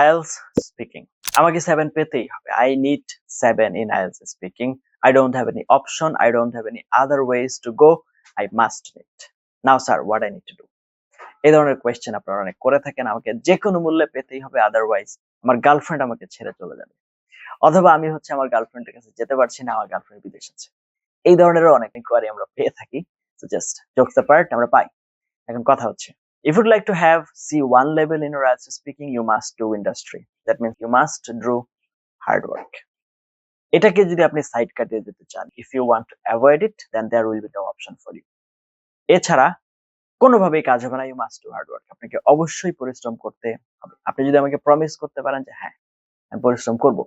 IELTS speaking আমাকে seven পেতেই হবে। I need seven in IELTS speaking I don't have any option I don't have any other ways to go I must need now sir what I need to do এই ধরনের question আপনারা অনেক করে থাকেন। আমাকে যে কোনো মূল্যে পেতেই হবে আদারওয়াইজ আমার গার্লফ্রেন্ড আমাকে ছেড়ে চলে যাবে। অথবা আমি হচ্ছে আমার গার্লফ্রেন্ডের কাছে যেতে পারছি না, আমার গার্লফ্রেন্ড বিদেশ আছে। এই ধরনেরও অনেক ইনকোয়ারি আমরা পেয়ে থাকি। জাস্ট জোকস দ্য পার্ট আমরা পাই। এখন কথা হচ্ছে if you'd like to have C1 level in Oral speaking, you must do industry. That means you must do hard work. এটাকে যদি আপনি সাইড কাটিয়ে দিতে চান, if you want to avoid it, then there will be no option for you. এছাড়া, কোনোভাবেই কাজ হবে না you must do hard work আপনাকে অবশ্যই পরিশ্রম করতে হবে। আপনি যদি আমাকে প্রমিস করতে পারেন যে হ্যাঁ আমি পরিশ্রম করব।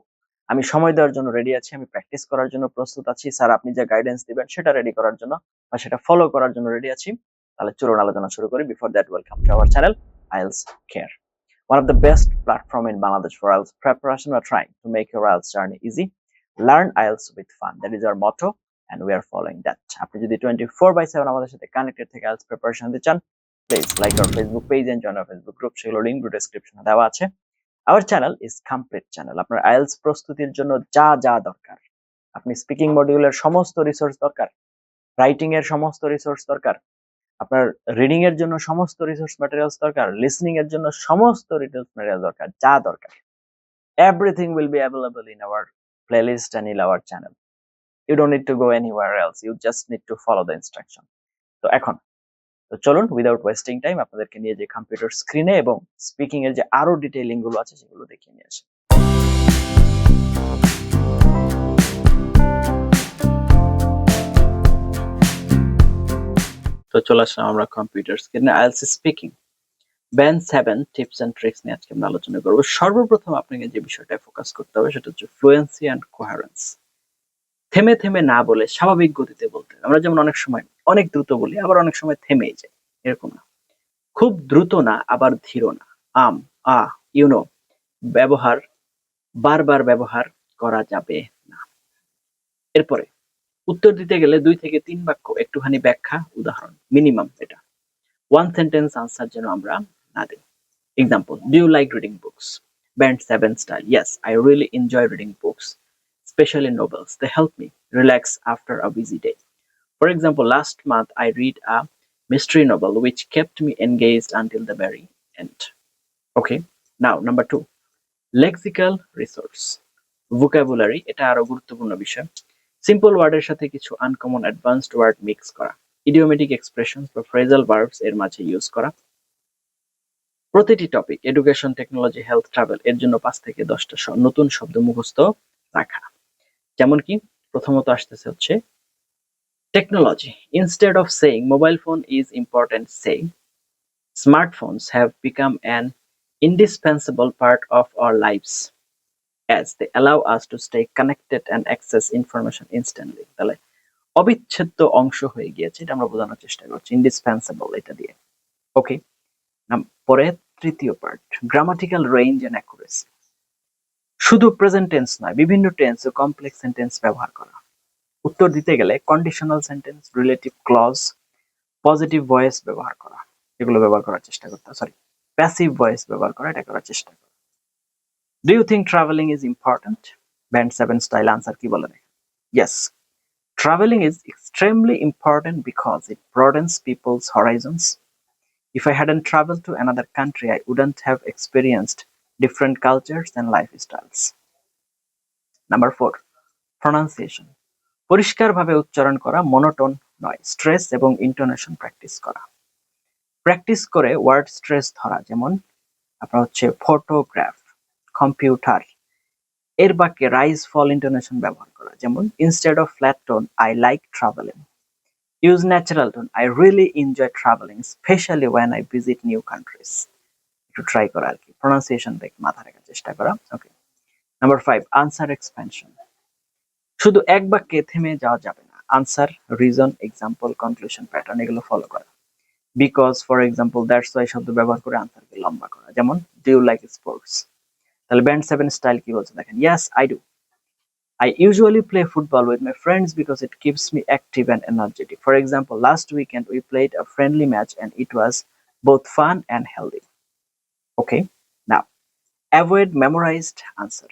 আমি সময় দেওয়ার জন্য রেডি আছি, আমি প্র্যাকটিস করার জন্য প্রস্তুত আছি। স্যার, আপনি যে গাইডেন্স দিবেন, সেটা রেডি করার জন্য বা সেটা ফলো করার জন্য রেডি আছি। তাহলে চলুন আলোচনা শুরু করি before that welcome to our channel IELTS care One of the best platform in Bangladesh for IELTS preparation. We're trying to make your IELTS journey easy. Learn IELTS with fun. That is our motto, and we are following that. আপনি যদি 24 by 7 আমাদের সাথে connected থেকে IELTS preparation দিতে চান please like our Facebook page and join Facebook group সেগুলো link ডেসক্রিপশনে দেওয়া আছে our channel is complete channel আপনার আইএলস প্রস্তুতির জন্য যা যা দরকার আপনি স্পিকিং মডিউলের সমস্ত রিসোর্স দরকার রাইটিং এর সমস্ত রিসোর্স দরকার আপনার রিডিং এর জন্য সমস্ত রিসোর্স ম্যাটেরিয়ালস দরকার লিসনিং এর জন্য সমস্ত রিসোর্স ম্যাটেরিয়াল দরকার, যা দরকার। Everything will be available in our playlist and in our channel you don't need to go anywhere else you just need to follow the instruction তো এখন, তো চলুন উইদাউট ওয়েস্টিং টাইম আপনাদেরকে নিয়ে যে কম্পিউটার স্ক্রিনে এবং স্পিকিং এর যে আরও ডিটেইলিংগুলো আছে, সেগুলো দেখিয়ে নিয়ে আসি। তো চলে আসলাম আমরা কম্পিউটার স্ক্রিনে IELTS speaking band seven tips and tricks নিয়ে আজকে আমরা আলোচনা করব। সর্বপ্রথম আপনাকে যে বিষয়টা ফোকাস করতে হবে সেটা হচ্ছে ফ্লুয়েন্সি অ্যান্ড কোহারেন্স থেমে থেমে না বলে স্বাভাবিক গতিতে বলতে। আমরা যেমন অনেক সময় অনেক দ্রুত বলি, আবার অনেক সময় থেমেই যায়। এরকম না। খুব দ্রুত না, আবার ধীর না। আম, আ ইউনো ব্যবহার, বারবার ব্যবহার করা যাবে না। এরপরে উত্তর দিতে গেলে দুই থেকে তিন বাক্য একটুখানি ব্যাখ্যা উদাহরণ মিনিমাম এটা ওয়ান সেন্টেন্স আনসার যেন আমরা না দিই example do you like reading books band seven style yes I really enjoy reading books especially novels. They help me relax after a busy day. For example, last month I read a mystery novel which kept me engaged until the very end. Okay, now number two, lexical resource. vocabulary এটা আরও গুরুত্বপূর্ণ বিষয় simple ওয়ার্ডের সাথে কিছু uncommon advanced word mix করা। Idiomatic expressions বা phrasal verbs এর মাঝে ইউজ করা। প্রতিটি topic education technology health travel এর জন্য পাঁচ থেকে দশটা নতুন শব্দ মুখস্থ রাখা। যেমন কি, প্রথমত আসতেছে হচ্ছে technology instead of saying mobile phone is important say smartphones have become an indispensable part of our lives as they allow us to stay connected and access information instantly. তাহলে অবিচ্ছেদ্য অংশ হয়ে গিয়েছে, এটা আমরা বোঝানোর চেষ্টা করছি ইন্ডিসপেন্সেবল এটা দিয়ে। ওকে পরে তৃতীয় part grammatical range and accuracy শুধু প্রেজেন্ট টেন্স নয়, বিভিন্ন টেন্স ও কমপ্লেক্স সেন্টেন্স ব্যবহার করা। উত্তর দিতে গেলে conditional sentence relative clause positive voice ব্যবহার করা। এগুলো ব্যবহার করার চেষ্টা করতে সরি প্যাসিভ ভয়েস ব্যবহার করা, এটা করার চেষ্টা do you think travelling is important band seven style answer কি বলে দেখেন yes travelling is extremely important because it broadens people's horizons. If i hadn't traveled to another country, i wouldn't have experienced different cultures and lifestyles. Number four pronunciation পরিষ্কারভাবে উচ্চারণ করা monotone নয় stress এবং intonation practice করা। Practice করে word stress ধরা, যেমন আপনার হচ্ছে ফটোগ্রাফ কম্পিউটার এর বাক্যে রাইজ ফল ইন্টোনেশন ব্যবহার করা। যেমন instead of flat tone I like travelling use natural tone I really enjoy travelling specially when I visit new countries একটু ট্রাই করা আর কি প্রোনাউন্সিয়েশন দেখে মাথা রাখার চেষ্টা করা। Okay number five answer expansion শুধু এক বাক্যে থেমে যাওয়া যাবে না। Answer reason example conclusion pattern এগুলো ফলো করা। Because for example that's why শব্দ ব্যবহার করে আনসারকে লম্বা করা। যেমন ডু ইউ লাইক স্পোর্টস তাহলে ব্যান্ড সেভেন স্টাইল কি বলছে দেখেন yes I do I usually play football with my friends because it keeps me active and energetic. For example, last weekend we played a friendly match and it was both fun and healthy. Okay, now avoid memorised answer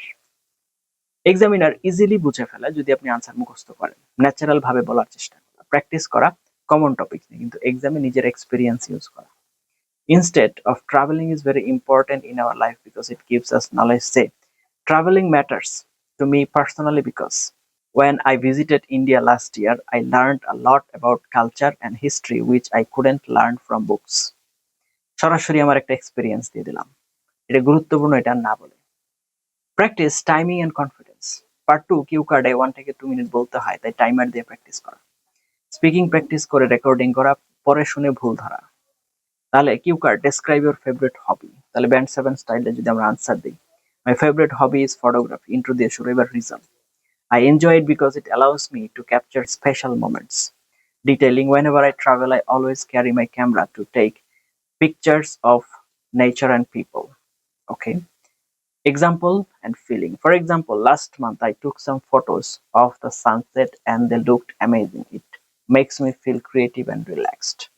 examiner easily বুঝে ফেলে যদি আপনি answer মুখস্থ করেন natural ভাবে বলার চেষ্টা করা প্র্যাকটিস করা কমন টপিক কিন্তু এক্সামে নিজের এক্সপিরিয়েন্স ইউজ করা instead of traveling is very important in our life because it gives us knowledge say traveling matters to me personally because when i visited india last year i learned a lot about culture and history which i couldn't learn from books সরাসরি আমার একটা experience দিয়ে দিলাম এটা গুরুত্বপূর্ণ এটা না বলে practice timing and confidence part two cue কার্ডে ওয়ান থেকে টু মিনিট বলতে হয় তাই টাইমার দিয়ে প্র্যাকটিস করা স্পিকিং প্র্যাকটিস করে রেকর্ডিং করা পরে শুনে ভুল ধরা তাহলে cue card describe your favourite hobby তাহলে ব্যান্ড সেভেন স্টাইলে যদি আমরা আনসার দিই my favourite hobby is photography intro দিয়ে শুরু এবার reason I enjoy it because it allows me to capture special moments detailing whenever I travel, I always carry my camera to take pictures of nature and people. Okay. Example and feeling. For example, last month I took some photos of the sunset and they looked amazing. It makes me feel creative and relaxed.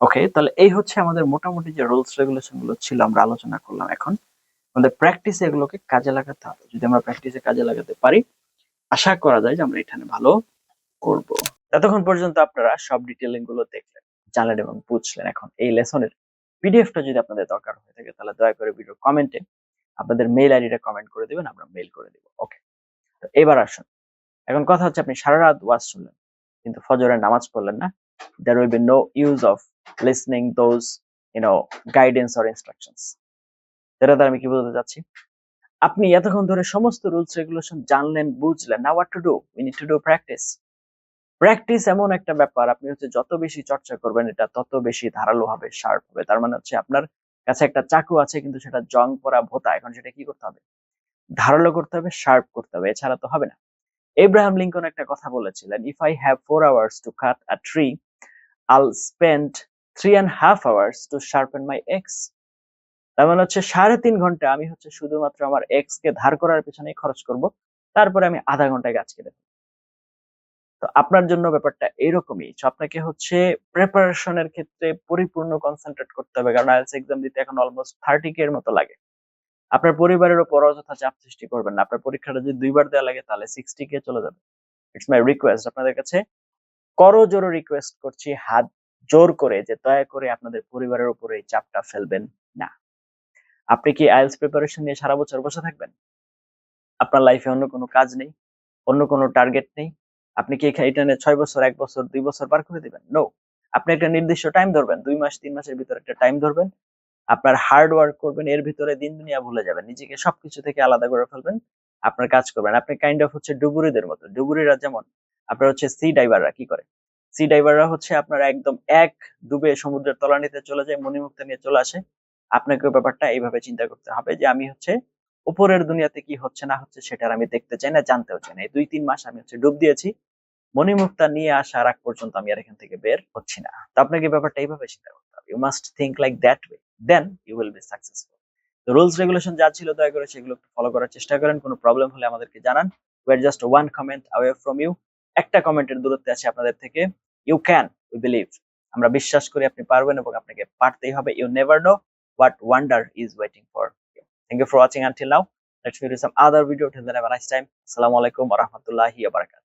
okay তাহলে এই হচ্ছে আমাদের মোটামুটি যে rules রেগুলেশনগুলো ছিল আমরা আলোচনা করলাম এখন। আমাদের প্র্যাকটিসে এগুলোকে কাজে লাগাতে হবে। যদি আমরা প্র্যাকটিসে কাজে লাগাতে পারি, আশা করা যায় যে আমরা এখানে ভালো করব। এতক্ষণ পর্যন্ত আপনারা সব ডিটেলিংগুলো দেখলেন, জানলেন এবং বুঝলেন। এখন এই লেসনের পিডিএফটা যদি আপনাদের দরকার হয়ে থাকে, তাহলে দয়া করে ভিডিও কমেন্টে আপনাদের মেইল আইডিটা কমেন্ট করে দিবেন, আমরা মেইল করে দিব। ওকে তো এবার আসুন। এখন কথা হচ্ছে আপনি সারা রাত ওয়াজ শুনলেন, কিন্তু ফজরের নামাজ পড়লেন না। There will be no use of listening those, you know, guidance or instructions. যেটা দ্বারা আমি কি বলতে চাচ্ছি আপনি এতক্ষণ ধরে সমস্ত রুলস রেগুলেশন জানলেন বুঝলেন না what to do we need to do practice practice এমন একটা ব্যাপার। আপনি হচ্ছে যত বেশি চর্চা করবেন, এটা তত বেশি ধারালো হবে শার্প হবে। তার মানে হচ্ছে আপনার কাছে একটা চাকু আছে, কিন্তু সেটা জং পরা ভোতা। এখন সেটা কি করতে হবে? ধারালো করতে হবে শার্প করতে হবে। এছাড়া তো হবে না। এব্রাহাম লিঙ্কন একটা কথা বলেছিলেন if I have four hours to cut a tree I'll spend and a half hours to sharpen my ex. তার মানে হচ্ছে সাড়ে তিন ঘণ্টা আমি হচ্ছে শুধুমাত্র আমার এক্স কে ধার করার পেছনে খরচ করব। তারপরে আমি আধা ঘন্টায় গাছ কেটে তো আপনার জন্য ব্যাপারটা এরকমই আপনাকে হচ্ছে প্রিপারেশনের ক্ষেত্রে পরিপূর্ণ কনসেন্ট্রেট করতে হবে, কারণ আইএলটিএস এক্সাম দিতে এখন অলমোস্ট থার্টি কে এর মতো লাগে। আপনার পরিবারের উপর অযথা চাপ সৃষ্টি করবেন না। আপনার পরীক্ষাটা যদি দুইবার দেওয়া লাগে, তাহলে সিক্সটি কে চলে যাবে। ইটস মাই রিকোয়েস্ট আপনাদের কাছে করো করজোর রিকোয়েস্ট করছি, হাত জোর করে যে দয়া করে আপনাদের পরিবারের উপরে এই চাপটা ফেলবেন না। আপনি কি আইএলস প্রিপারেশন নিয়ে সারা বছর বসে থাকবেন? আপনার লাইফে অন্য কোনো কাজ নেই? অন্য কোনো টার্গেট নেই? আপনি কি এটা নিয়ে ছয় বছর, এক বছর, দুই বছর পার করে দিবেন? নো আপনি একটা নির্দিষ্ট টাইম ধরবেন, দুই মাস, তিন মাসের ভিতরে একটা টাইম ধরবেন। আপনার হার্ড ওয়ার্ক করবেন, এর ভিতরে দিন দুনিয়া ভুলে যাবেন। নিজেকে সবকিছু থেকে আলাদা করে ফেলবেন, আপনার কাজ করবেন। আপনি কাইন্ড অফ হচ্ছে ডুবুরিদের মতো। ডুবুরিরা যেমন, আপনার হচ্ছে সি ডাইভাররা কি করে? সি ডাইভাররা হচ্ছে আপনার একদম এক ডুবে সমুদ্রের তলানিতে চলে যায়, মণিমুক্তা নিয়ে চলে আসে। আপনাকে ব্যাপারটা এইভাবে চিন্তা করতে হবে যে আমি হচ্ছে উপরের দুনিয়াতে কি হচ্ছে না হচ্ছে সেটার আমি দেখতে চাই না, জানতেও চাই না। এই দুই তিন মাস আমি হচ্ছে ডুব দিয়েছি। মণিমুক্তা নিয়ে আসার আগ পর্যন্ত আমি আর এখান থেকে বের হচ্ছি না। তো আপনাকে ব্যাপারটা এইভাবে চিন্তা করতে হবে। You must think like that way then you will be successful তো রুলস রেগুলেশন যা ছিল দয়া করে সেগুলো একটু ফলো করার চেষ্টা করেন। কোনো প্রবলেম হলে আমাদেরকে জানান। আর just one comment away from you একটা কমেন্টের দূরত্বে আছে আপনাদের থেকে। ইউ ক্যান উই বিলিভ আমরা বিশ্বাস করি আপনি পারবেন এবং আপনাকে পারতেই হবে you never know what wonder is waiting for you thank you for watching until now let's meet some other video till then have a nice time আসসালামু আলাইকুম ওয়া রাহমাতুল্লাহি ওয়া বারাকাতুহু